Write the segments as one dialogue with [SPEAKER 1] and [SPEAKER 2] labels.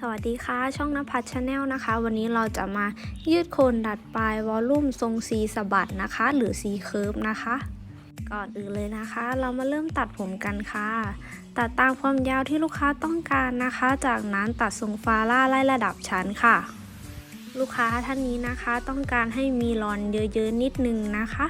[SPEAKER 1] สวัสดีค่ะ ช่องนภัชชาแนลนะคะ วันนี้เราจะมายืดโคนดัดปลายวอลลุ่มทรงซีสะบัดนะคะ หรือซีเคิร์ฟนะคะ ก่อนอื่นเลยนะคะ เรามาเริ่มตัดผมกันค่ะ ตัดตามความยาวที่ลูกค้าต้องการนะคะ จากนั้นตัดทรงฟาร่าไล่ระดับชั้นค่ะ ลูกค้าท่านนี้นะคะต้องการให้มีรอนเยอะๆนิดนึงนะคะ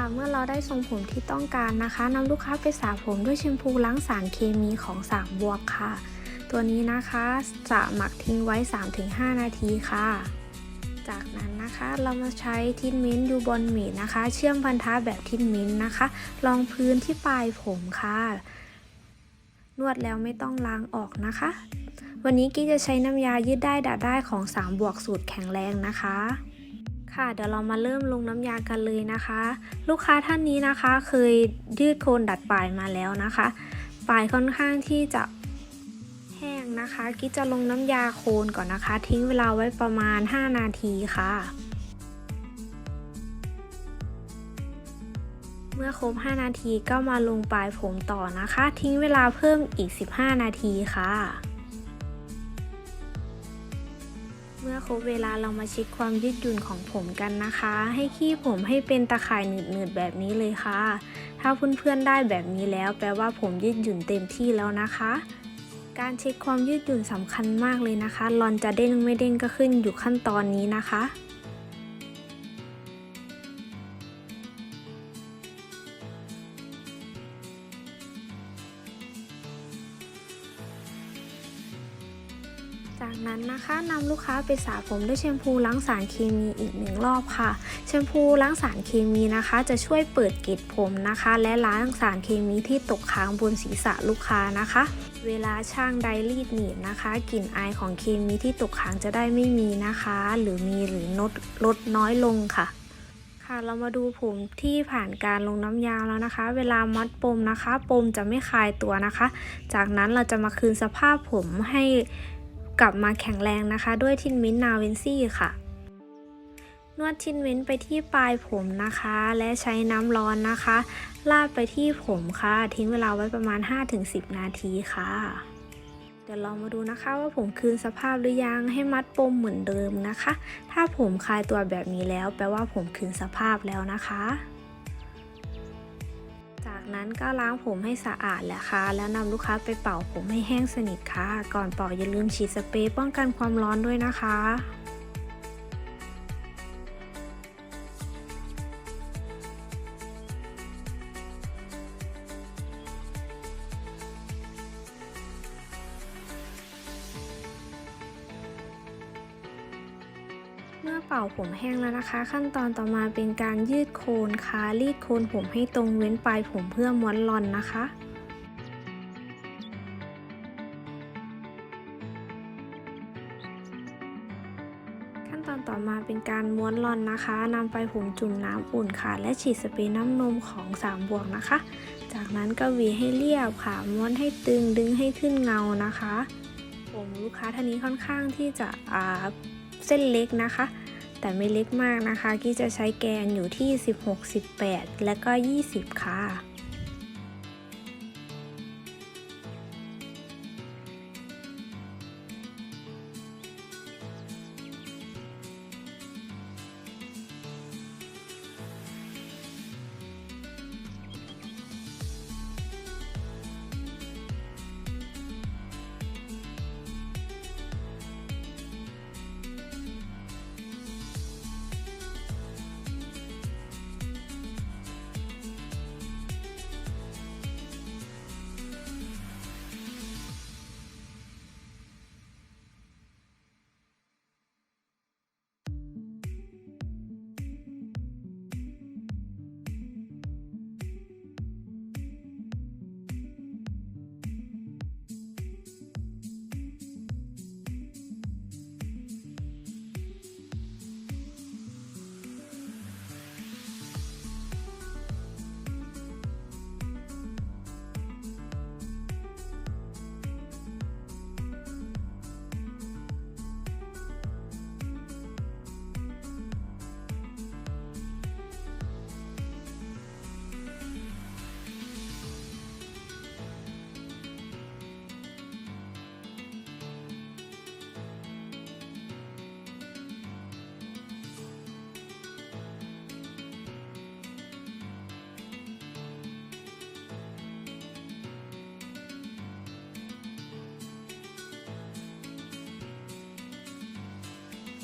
[SPEAKER 1] ค่ะ เมื่อเราได้ทรงผมที่ต้องการนะคะนำลูกค้าไปสระผมด้วยแชมพูล้างสารเคมีของสามบวกค่ะ ตัวนี้นะคะจะหมักทิ้งไว้ 3-5 นาทีค่ะ จากนั้นนะคะเรามาใช้ทิทเมนต์ยูบอลเมดนะคะ เชื่อมพันธะแบบทิทเมนต์นะคะรองพื้นที่ปลายผมค่ะ นวดแล้วไม่ต้องล้างออกนะคะ วันนี้กี้จะใช้น้ำยายืดได้ดัดได้ของ 3 บวกสูตรแข็งแรงนะคะ ค่ะเดี๋ยวเรามาเริ่มลงน้ำยากันเลยนะคะ ลูกค้าท่านนี้นะคะเคยยืดโคนดัดปลายมาแล้วนะคะปลายค่อนข้างที่จะแห้งนะคะกิ๊จะลงน้ำยาโคนก่อนนะคะ ทิ้งเวลาไว้ประมาณ 5 นาทีค่ะ เมื่อครบ 5 นาทีก็มาลงปลายผมต่อนะคะ ทิ้งเวลาเพิ่มอีก 15 นาทีค่ะ เมื่อครบเวลาเรามาเช็คความยืดหยุ่นของผมกันนะคะ ให้ขี้ผมให้เป็นตะข่ายหนืดๆแบบนี้เลยค่ะ ถ้าเพื่อนๆได้แบบนี้แล้ว แปลว่าผมยืดหยุ่นเต็มที่แล้วนะคะ การเช็คความยืดหยุ่นสำคัญมากเลยนะคะรอนจะเด้งไม่เด้งก็ขึ้นอยู่ขั้นตอนนี้นะคะ จากนั้นนะคะนำลูกค้าไปสระผมด้วยแชมพูล้างสารเคมีอีกหนึ่งรอบค่ะ แชมพูล้างสารเคมีนะคะ จะช่วยเปิดเกล็ดผมนะคะ และล้างสารเคมีที่ตกค้างบนศีรษะลูกค้านะคะ เวลาช่างไดรีดหนีบนะคะกลิ่นอายของเคมีที่ตกค้างจะได้ไม่มีนะคะ หรือมีหรือลดลดน้อยลงค่ะค่ะเรามาดูผมที่ผ่านการลงน้ำยาแล้วนะคะ เวลามัดปมนะคะ ปมจะไม่คลายตัวนะคะ จากนั้นเราจะมาคืนสภาพผมให้ กลับมาแข็งแรงนะคะ ด้วยทินมินนาเวนซี่ค่ะ นวดทินมินไปที่ปลายผมนะคะ และใช้น้ำร้อนนะคะ ลาดไปที่ผมค่ะ ทิ้งเวลาไว้ประมาณ 5-10 นาทีค่ะเดี๋ยวลองมาดูนะคะว่าผมคืนสภาพหรือยังให้มัดปมเหมือนเดิมนะคะ ถ้าผมคลายตัวแบบนี้แล้ว แปลว่าผมคืนสภาพแล้วนะคะ นั้นก็ล้างผมให้สะอาดแล้วค่ะ แล้วนำลูกค้าไปเป่าผมให้แห้งสนิทค่ะ ก่อนเป่าอย่าลืมฉีดสเปรย์ป้องกันความร้อนด้วยนะคะ เป่าผมแห้งแล้วนะคะ ขั้นตอนต่อมาเป็นการยืดโคนค่ะรีดโคนผมให้ตรงเว้นปลายผมเพื่อม้วนลอนนะคะขั้นตอนต่อมาเป็นการม้วนลอนนะคะนำไปผมจุ่มน้ำอุ่นค่ะ และฉีดสเปรย์น้ำนมของ3บวกนะคะ จากนั้นก็หวีให้เรียบค่ะ ม้วนให้ตึงดึงให้ขึ้นเงานะคะ ผมลูกค้าท่านนี้ค่อนข้างที่จะอาเส้นเล็กนะคะ แต่ไม่เล็กมากนะคะกี่จะใช้แกนอยู่ที่ 16 18 และก็ 20 ค่ะ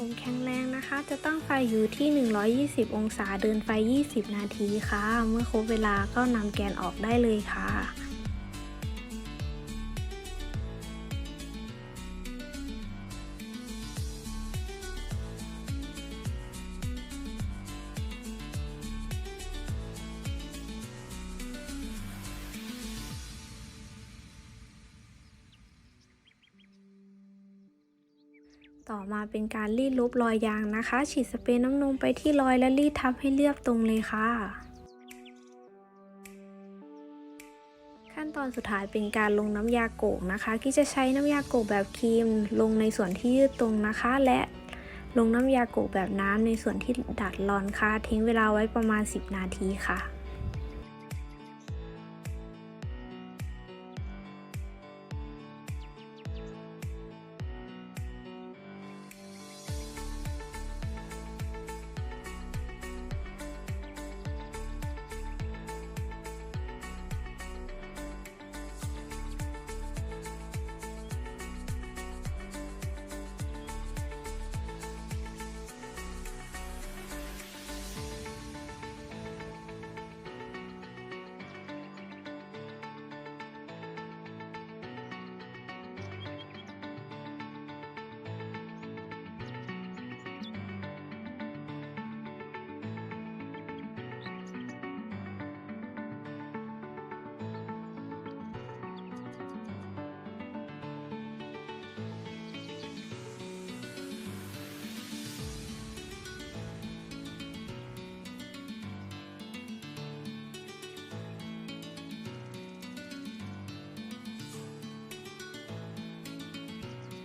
[SPEAKER 1] ผมแข็งแรงนะคะ จะตั้งไฟอยู่ที่ 120 องศาเดินไฟ 20 นาทีค่ะ เมื่อครบเวลาก็นำแกนออกได้เลยค่ะ ต่อมาเป็นการรีดลบรอยยางนะคะ ฉีดสเปรย์น้ำนมไปที่รอยและรีดทับให้เรียบตรงเลยค่ะ ขั้นตอนสุดท้ายเป็นการลงน้ำยาโกกนะคะที่จะใช้น้ำยาโกกแบบครีม ลงในส่วนที่ยืดตรงนะคะ และลงน้ำยาโกกแบบน้ำในส่วนที่ดัดรอนค่ะ ทิ้งเวลาไว้ประมาณ 10 นาทีค่ะ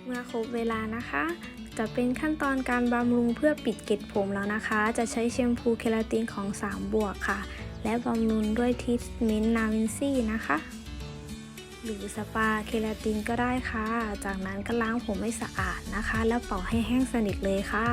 [SPEAKER 1] เมื่อครบเวลานะคะ จะเป็นขั้นตอนการบำรุงเพื่อปิดเกล็ดผมแล้วนะคะ จะใช้แชมพูเคราตินของ 3 บวกค่ะ และบำรุงด้วยทิสเมนต์นาวินซี่นะคะ หรือสปาเคราตินก็ได้ค่ะ จากนั้นก็ล้างผมให้สะอาดนะคะ แล้วเป่าให้แห้งสนิทเลยค่ะ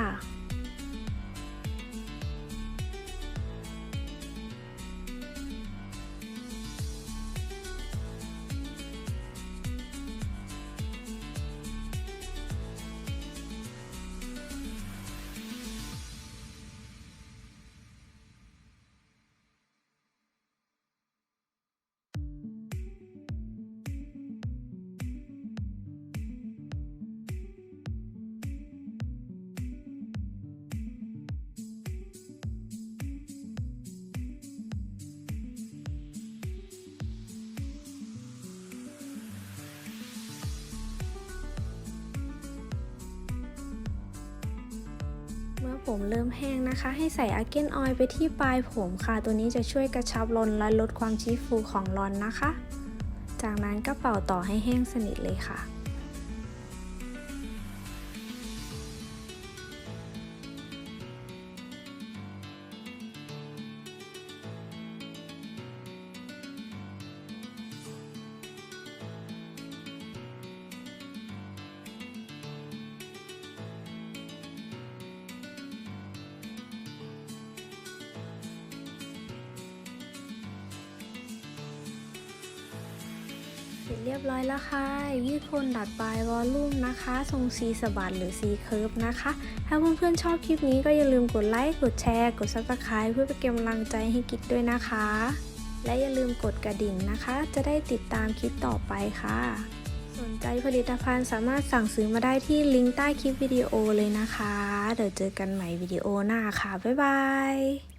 [SPEAKER 1] ผมเริ่มแห้งนะคะ ให้ใส่อาเกนออยล์ไปที่ปลายผมค่ะ ตัวนี้จะช่วยกระชับรอนและลดความชี้ฟูของรอนนะคะ จากนั้นก็เป่าต่อให้แห้งสนิทเลยค่ะ ร็จเรียบร้อยแล้วค่ะ ยืดโคนดัดปลายวอลลุ่มนะคะ ทรงซีสบัดหรือซีเคิร์ฟนะคะ ถ้าเพื่อนๆชอบคลิปนี้ก็อย่าลืมกดไลค์ กดแชร์ กดซับสไคร b ์เพื่อเป็นกำลังใจให้กิ๊กด้วยนะคะ และอย่าลืมกดกระดิ่งนะคะ จะได้ติดตามคลิปต่อไปค่ะ สนใจผลิตภัณฑ์สามารถสั่งซื้อมาได้ที่ลิงก์ใต้คลิปวิดีโอเลยนะคะ เดี๋ยวเจอกันใหม่วิดีโอหน้าค่ะ บ๊ายบาย